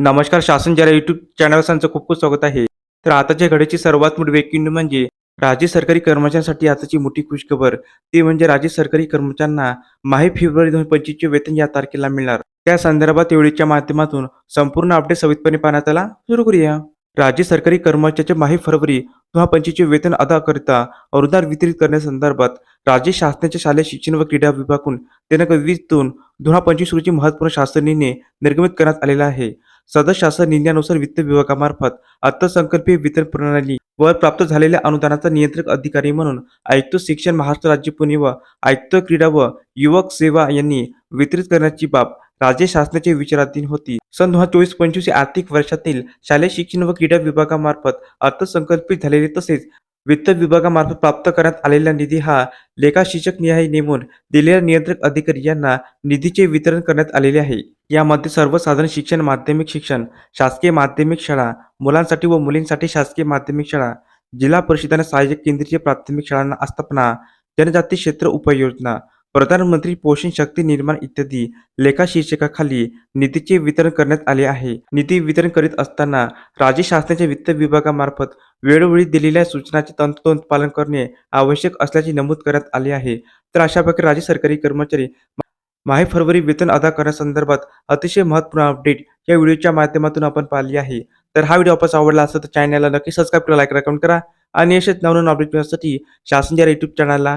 नमस्कार शासन जरा युट्यूब चॅनल त्यांचं खूप खूप स्वागत आहे. तर आताच्या घडीची सर्वात मोठी ब्रेकिंग न्यूज म्हणजे राज्य सरकारी कर्मचाऱ्यांसाठी आताची मोठी खुशखबर. ती म्हणजे राज्य सरकारी कर्मचाऱ्यांना माही फेब्रुवारी दोन पंचवीसचे वेतन या तारखेला मिळणार. त्या संदर्भात एवढीच्या माध्यमातून संपूर्ण अपडेट सविधपणे पाहण्यात आला. सुरू करूया. राज्य सरकारी कर्मचाऱ्याचे माही फरवरी दोन पंचवीसचे वेतन अदा करता अनुदान वितरित करण्यासंदर्भात राज्य शासनाच्या शालेय शिक्षण व क्रीडा विभागून दिनांक वीस दोन दोन हजार पंचवीस रोजी महत्त्वपूर्ण शासन निर्णय निर्गमित करण्यात आलेला आहे. सदर शासन निर्णयानुसार वित्त विभागामार्फत अर्थसंकल्पीय वितरण प्रणाली वर प्राप्त झालेल्या अनुदानाचा नियंत्रक अधिकारी म्हणून आयुक्त शिक्षण महाराष्ट्र राज्य पुणे व आयुक्त क्रीडा व युवक सेवा यांनी वितरित करण्याची बाब राज्य शासनाचे विचाराधीन होती. सन दोन हजार चोवीस पंचवीस आर्थिक वर्षातील शालेय शिक्षण व क्रीडा विभागामार्फत अर्थसंकल्पित झालेले तसेच वित्त विभागामार्फत प्राप्त करण्यात आलेला निधी हा लेखा शिक्षक निहाय नेमून दिलेल्या नियंत्रक अधिकारी यांना निधीचे वितरण करण्यात आलेले आहे. यामध्ये सर्वसाधारण शिक्षण माध्यमिक शिक्षण शासकीय माध्यमिक शाळा मुलांसाठी व मुलींसाठी शासकीय माध्यमिक शाळा जिल्हा परिषदांना सहाय्यक केंद्रीय प्राथमिक शाळांना आस्थापना जनजाती क्षेत्र उपाययोजना प्रधानमंत्री पोषण शक्ती निर्माण इत्यादी लेखा शीर्षकाखाली निधीचे वितरण करण्यात आले आहे. निधी वितरण करीत असताना राज्य शासनाच्या वित्त विभागामार्फत वेळोवेळी दिलेल्या सूचनाचे तंतोतंत पालन करणे आवश्यक असल्याचे नमूद करण्यात आले आहे. तर अशा प्रकारे राज्य सरकारी कर्मचारी माहे फरवरी वेतन अदा करण्यासंदर्भात अतिशय महत्त्वपूर्ण अपडेट या व्हिडिओच्या माध्यमातून आपण पाहिली आहे. तर हा व्हिडिओ आपण आवडला असेल तर चॅनलला नक्की सबस्क्राईब करा लाईक करा कमेंट करा आणि असेच नवनवीन अपडेट मिळण्यासाठी शासन या युट्यूब चॅनलला